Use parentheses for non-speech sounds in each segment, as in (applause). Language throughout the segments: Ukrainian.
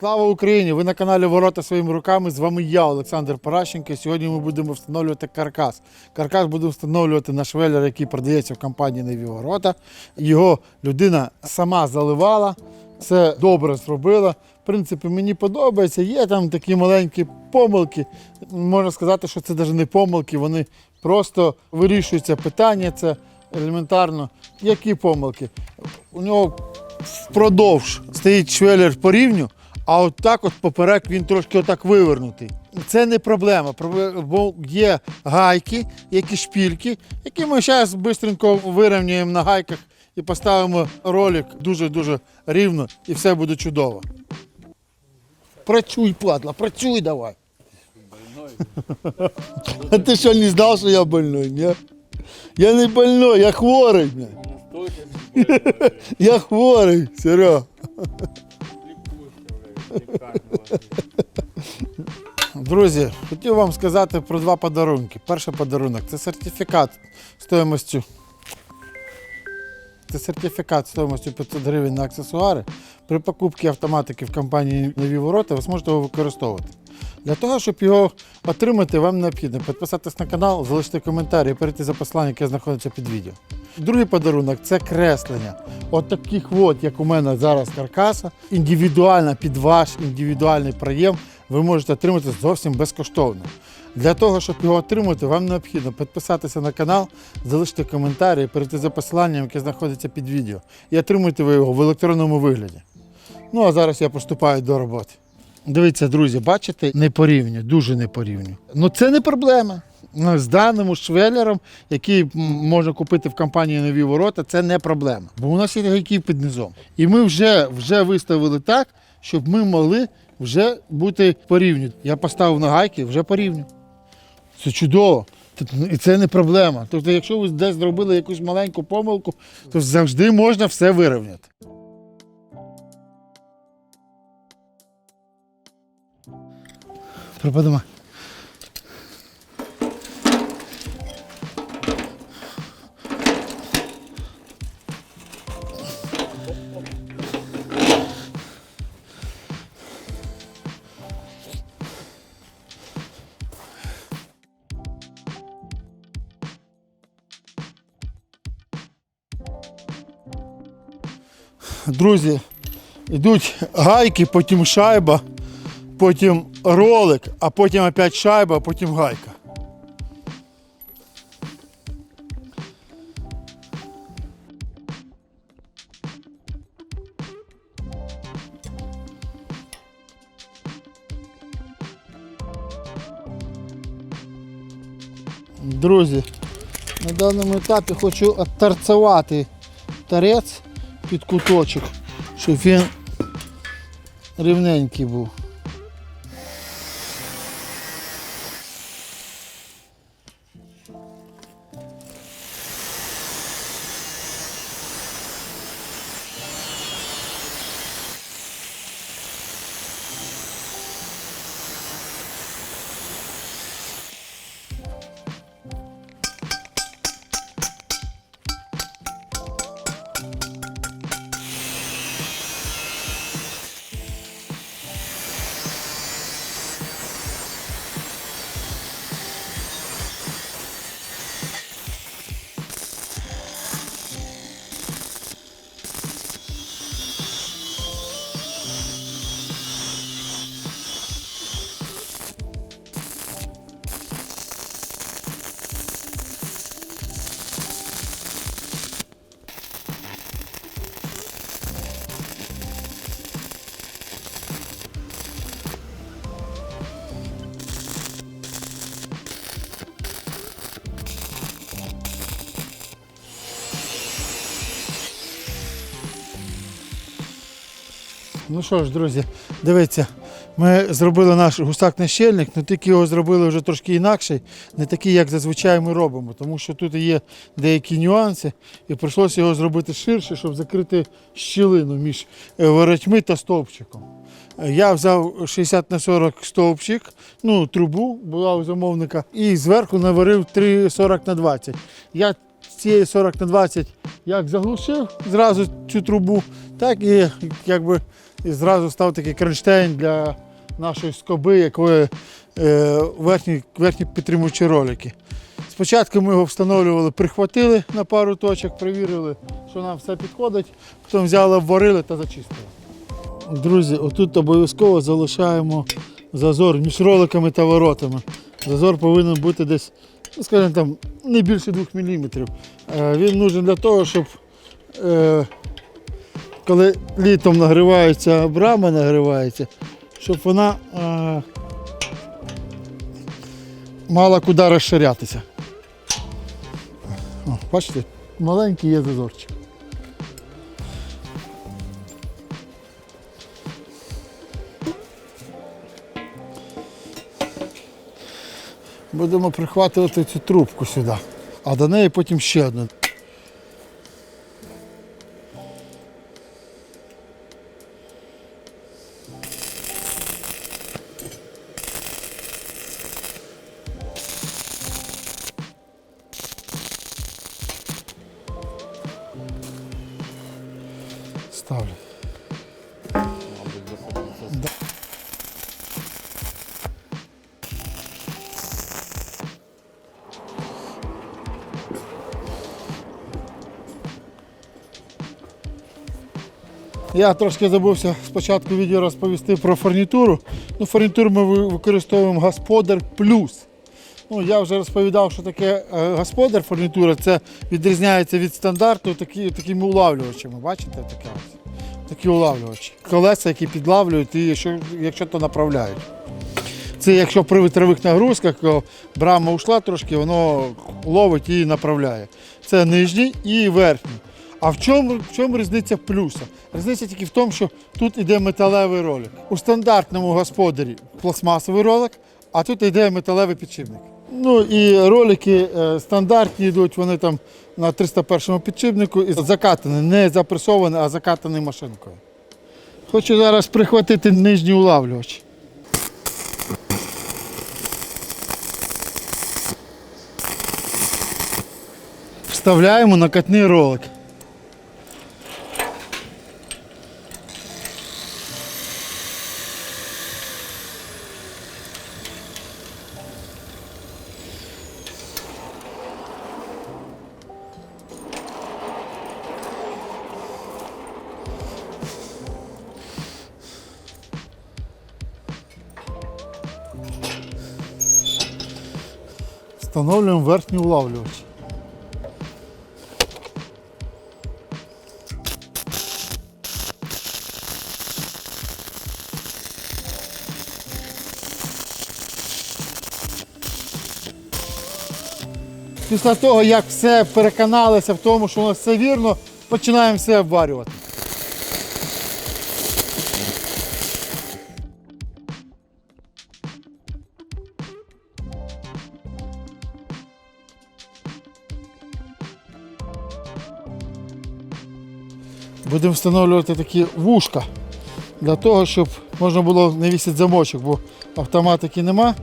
Слава Україні! Ви на каналі Ворота своїми руками. З вами я, Олександр Паращенко. Сьогодні ми будемо встановлювати каркас. Каркас будемо встановлювати на швеллер, який продається в компанії Нові Ворота. Його людина сама заливала, це добре зробила. В принципі, мені подобається. Є там такі маленькі помилки. Можна сказати, що це навіть не помилки, вони просто вирішуються питання. Це елементарно. Які помилки? У нього впродовж стоїть швеллер по рівню, а от так от поперек він трошки отак вивернутий. Це не проблема, бо є гайки, які шпільки, які ми зараз швидко вирівнюємо на гайках і поставимо ролик дуже-дуже рівно, і все буде чудово. Працюй, падла, працюй давай. (laughs) А ти що не знав, що я больной, ні? Я не больной, я хворий. (laughs) Я хворий, Серега. (laughs) Друзі, хотів вам сказати про два подарунки. Перший подарунок це сертифікат стоїмостю. Це сертифікат стоїмостю 500 гривень на аксесуари. При покупці автоматики в компанії Нові Ворота ви зможете його використовувати. Для того, щоб його отримати, вам необхідно підписатись на канал, залишити коментар і перейти за посиланням, яке знаходиться під відео. Другий подарунок це креслення. От таких от, як у мене зараз каркаса, індивідуально під ваш індивідуальний проєм ви можете отримати зовсім безкоштовно. Для того, щоб його отримати, вам необхідно підписатися на канал, залишити коментар і перейти за посиланням, яке знаходиться під відео. І отримуєте ви його в електронному вигляді. Ну а зараз я приступаю до роботи. Дивіться, друзі, бачите, не порівню, дуже не порівню. Ну це не проблема. Ну, З даним швеллером, який можна купити в компанії Нові Ворота, це не проблема. Бо у нас є гайки під низом. І ми вже, вже виставили так, щоб ми могли вже бути порівню. Я поставив на гайки, вже порівню. Це чудово. І це не проблема. Тобто, якщо ви десь зробили якусь маленьку помилку, то завжди можна все вирівняти. Пропадемо. Друзі, йдуть гайки, потім шайба, потім ролик, а потім опять шайба, а потім гайка. Друзі, на даному етапі хочу отторцевати торець під куточок, щоб він рівненький був. Ну що ж, друзі, дивіться, ми зробили наш гусак щельник, але тільки його зробили вже трошки інакший, не такий, як зазвичай ми робимо, тому що тут є деякі нюанси, і прийшлося його зробити ширше, щоб закрити щілину між е, воротьми та стовпчиком. Я взяв 60 на 40 стовпчик, ну, трубу була у замовника, і зверху наварив 3 40 на 20. Я цієї 40 на 20 як заглушив зразу цю трубу, так і якби і зразу став такий кронштейн для нашої скоби, якої е, верхні, верхні підтримуючі ролики. Спочатку ми його встановлювали, прихватили на пару точок, перевірили, що нам все підходить, потім взяли, обварили та зачистили. Друзі, отут обов'язково залишаємо зазор між роликами та воротами. Зазор повинен бути десь, ну, скажімо там, не більше 2 мм. Він нужен для того, щоб е, коли літом нагрівається, брама нагрівається, щоб вона е, мала куди розширятися. О, бачите, маленький є зазорчик. Будемо прихватувати цю трубку сюди, а до неї потім ще одну. Ставлю. Я трошки забувся спочатку відео розповісти про фурнітуру. Ну, фурнітуру ми використовуємо Господар Плюс. Ну, я вже розповідав, що таке е, господар фурнітура. Це відрізняється від стандарту такі, такими улавлювачами. Бачите, таке ось. Такі улавлювачі. Колеса, які підлавлюють і якщо, якщо то направляють. Це якщо при вітрових нагрузках брама ушла трошки, воно ловить і направляє. Це нижній і верхній. А в чому, в чому різниця плюса? Різниця тільки в тому, що тут йде металевий ролик. У стандартному господарі пластмасовий ролик, а тут йде металевий підшипник. Ну і ролики е, стандартні йдуть, вони там на 301 підшипнику і закатані, не запресовані, а закатані машинкою. Хочу зараз прихватити нижній улавлювач. Вставляємо накатний ролик. Встановлюємо верхній улавлювач. Після того, як все переконалися в тому, що у нас все вірно, починаємо все обварювати. Будемо встановлювати такі вушка для того, щоб можна було навісити замочок, бо автоматики нема.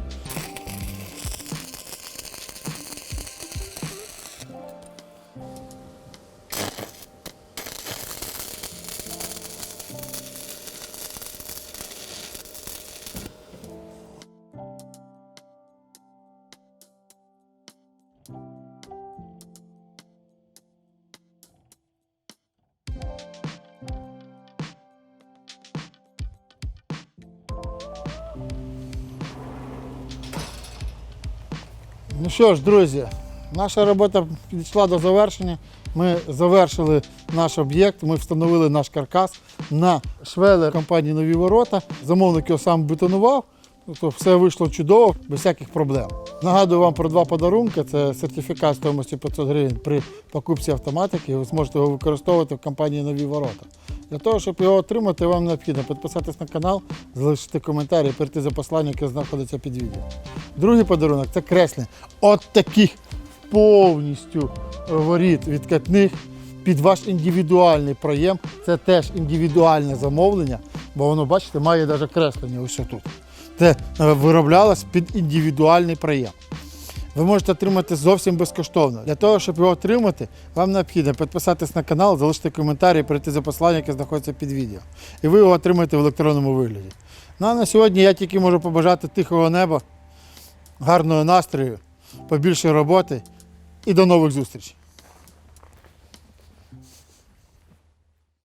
Ну що ж, друзі, наша робота підійшла до завершення. Ми завершили наш об'єкт, ми встановили наш каркас на швелер компанії Нові ворота. Замовник його сам бетонував. Тобто все вийшло чудово, без всяких проблем. Нагадую вам про два подарунки. Це сертифікат стоїмості 500 гривень при покупці автоматики. Ви зможете його використовувати в компанії Нові ворота. Для того, щоб його отримати, вам необхідно підписатись на канал, залишити коментар і перейти за посланням, яке знаходиться під відео. Другий подарунок це креслення. От таких повністю воріт відкатних під ваш індивідуальний проєм. Це теж індивідуальне замовлення, бо воно, бачите, має навіть креслення ось тут. Це е, вироблялось під індивідуальний проєм. ви можете отримати зовсім безкоштовно. Для того, щоб його отримати, вам необхідно підписатись на канал, залишити коментар і перейти за посиланням, яке знаходиться під відео. І ви його отримаєте в електронному вигляді. Ну а на сьогодні я тільки можу побажати тихого неба, гарного настрою, побільше роботи і до нових зустрічей.